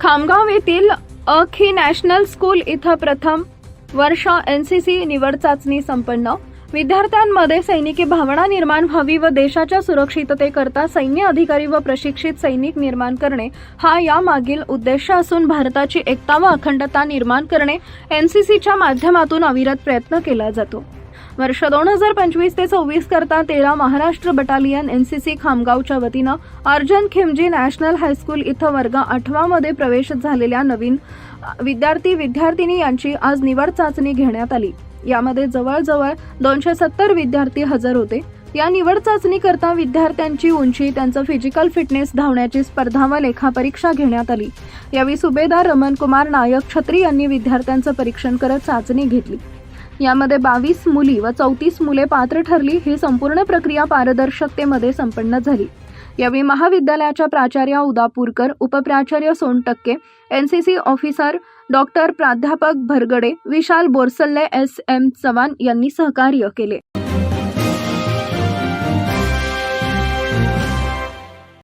खामगाव येथील अखी national school इथं प्रथम वर्ष एन सी सी निवड चाचणी संपन्न. विद्यार्थ्यांमध्ये सैनिकी भावना निर्माण व्हावी व देशाच्या सुरक्षिततेकरता सैन्य अधिकारी व प्रशिक्षित सैनिक निर्माण करणे हा यामागील उद्देश असून भारताची एकता व अखंडता निर्माण करणे एनसीसीच्या माध्यमातून अविरत प्रयत्न केला जातो. वर्ष दोन हजार पंचवीस ते सव्वीस करता तेरा महाराष्ट्र बटालियन एनसीसी खामगावच्या वतीनं अर्जन खिमजी नॅशनल हायस्कूल इथं वर्ग आठवामध्ये प्रवेश झालेल्या नवीन विद्यार्थी विद्यार्थिनी यांची आज निवड चाचणी घेण्यात आली. यामध्ये जवळजवळ दोनशे सत्तर विद्यार्थी हजर होते. या निवड चाचणी करता विद्यार्थ्यांची उंची त्यांचं फिजिकल फिटनेस धावण्याची स्पर्धा व लेखापरीक्षा घेण्यात आली. यावेळी सुभेदार रमन कुमार नायक छत्री यांनी विद्यार्थ्यांचं परीक्षण करत चाचणी घेतली. यामध्ये बावीस मुली व चौतीस मुले पात्र ठरली ही संपूर्ण प्रक्रिया पारदर्शकतेमध्ये संपन्न झाली. यावेळी महाविद्यालयाच्या प्राचार्य उदापूरकर उपप्राचार्य सोनटक्के एनसीसी ऑफिसर डॉक्टर प्राध्यापक भरगडे विशाल बोरसल्ले एस एम चव्हाण यांनी सहकार्य केले.